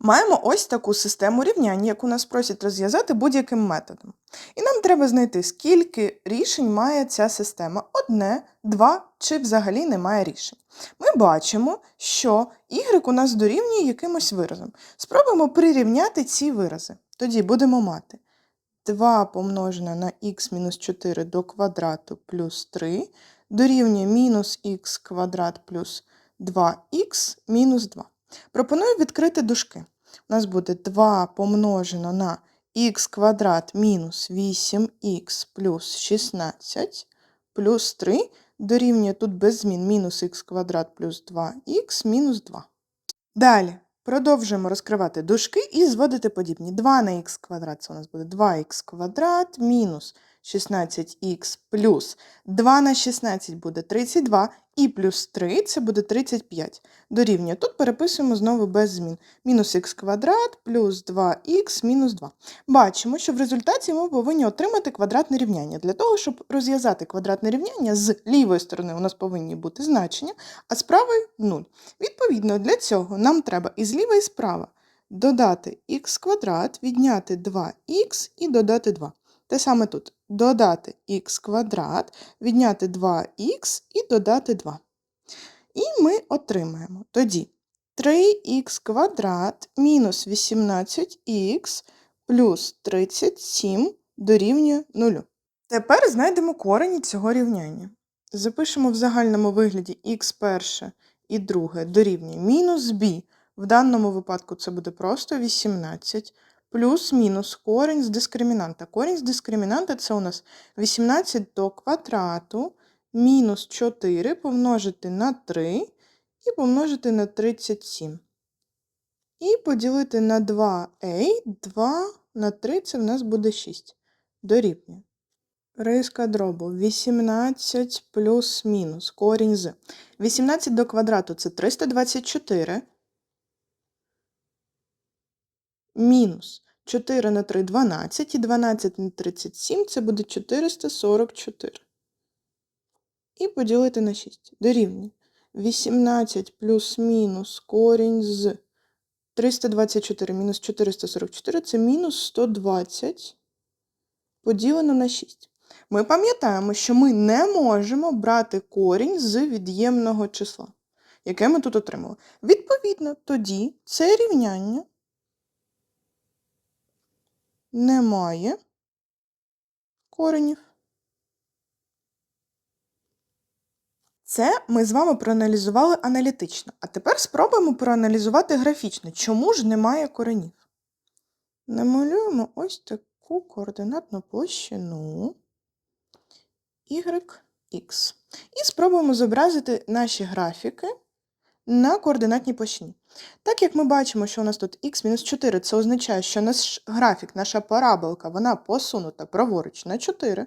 Маємо ось таку систему рівнянь, яку нас просять розв'язати будь-яким методом. І нам треба знайти, скільки рішень має ця система: одне, два чи взагалі немає рішень. Ми бачимо, що y у нас дорівнює якимось виразом. Спробуємо прирівняти ці вирази. Тоді будемо мати 2 помножене на х мінус 4 до квадрату плюс 3 дорівнює мінус х квадрат плюс 2х мінус 2. Пропоную відкрити дужки. У нас буде 2 помножено на х квадрат мінус 8х плюс 16 плюс 3 дорівнює тут без змін мінус х квадрат плюс 2х мінус 2. Далі продовжуємо розкривати дужки і зводити подібні. 2 на х квадрат це у нас буде 2х квадрат мінус 16х плюс 2 на 16 буде 32 і плюс 3 це буде 35. Дорівнює. Тут переписуємо знову без змін. Мінус х квадрат плюс 2х мінус 2. Бачимо, що в результаті ми повинні отримати квадратне рівняння. Для того, щоб розв'язати квадратне рівняння, з лівої сторони у нас повинні бути значення, а з правої 0. Відповідно, для цього нам треба і зліва, і справа додати х квадрат, відняти 2х і додати 2. Те саме тут додати х квадрат, відняти 2х і додати 2. І ми отримаємо тоді 3х квадрат мінус 18х плюс 37 дорівнює 0. Тепер знайдемо корені цього рівняння. Запишемо в загальному вигляді х перше і друге дорівнює мінус b. В даному випадку це буде просто 18 плюс-мінус корінь з дискримінанта. Корінь з дискримінанта це у нас 18 до квадрату мінус 4 помножити на 3 і помножити на 37. І поділити на 2a, 2 на 3 це в нас буде 6. Дорівнює. Риска дробу 18 плюс мінус корінь з. 18 до квадрату це 324. Мінус 4 на 3 12 і 12 на 37 це буде 444. І поділити на 6. Дорівнює. 18 плюс мінус корінь з 324 мінус 444 це мінус 120 поділено на 6. Ми пам'ятаємо, що ми не можемо брати корінь з від'ємного числа, яке ми тут отримали. Відповідно, тоді це рівняння не має коренів. Це ми з вами проаналізували аналітично. А тепер спробуємо проаналізувати графічно. Чому ж немає коренів? Намалюємо ось таку координатну площину YX. І спробуємо зобразити наші графіки на координатній площині. Так як ми бачимо, що у нас тут х-4, це означає, що наш графік, наша параболка, вона посунута праворуч на 4,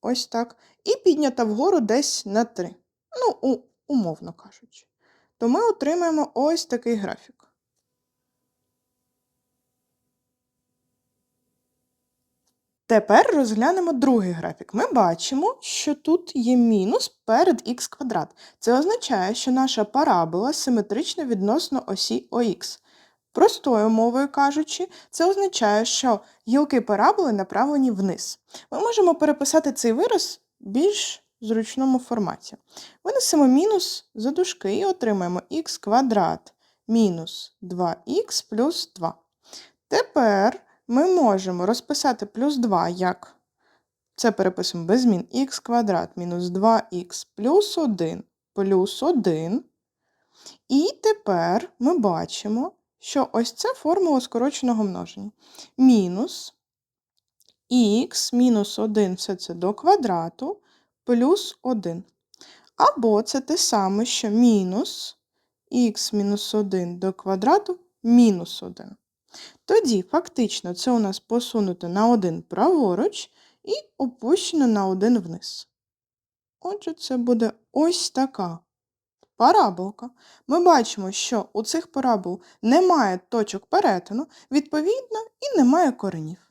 ось так, і піднята вгору десь на 3. Ну, умовно кажучи. То ми отримаємо ось такий графік. Тепер розглянемо другий графік. Ми бачимо, що тут є мінус перед х квадрат. Це означає, що наша парабола симетрична відносно осі ОХ. Простою мовою кажучи, це означає, що гілки параболи направлені вниз. Ми можемо переписати цей вираз в більш зручному форматі. Винесемо мінус за дужки і отримаємо х квадрат мінус 2х плюс 2. Тепер ми можемо розписати плюс 2 як це переписуємо без змін х квадрат мінус 2х плюс 1 плюс 1. І тепер ми бачимо, що ось це формула скороченого множення. Мінус х мінус 1 все це до квадрату плюс 1. Або це те саме, що мінус х мінус 1 до квадрату мінус 1. Тоді, фактично, це у нас посунуто на один праворуч і опущено на один вниз. Отже, це буде ось така параболка. Ми бачимо, що у цих парабол немає точок перетину, відповідно, і немає коренів.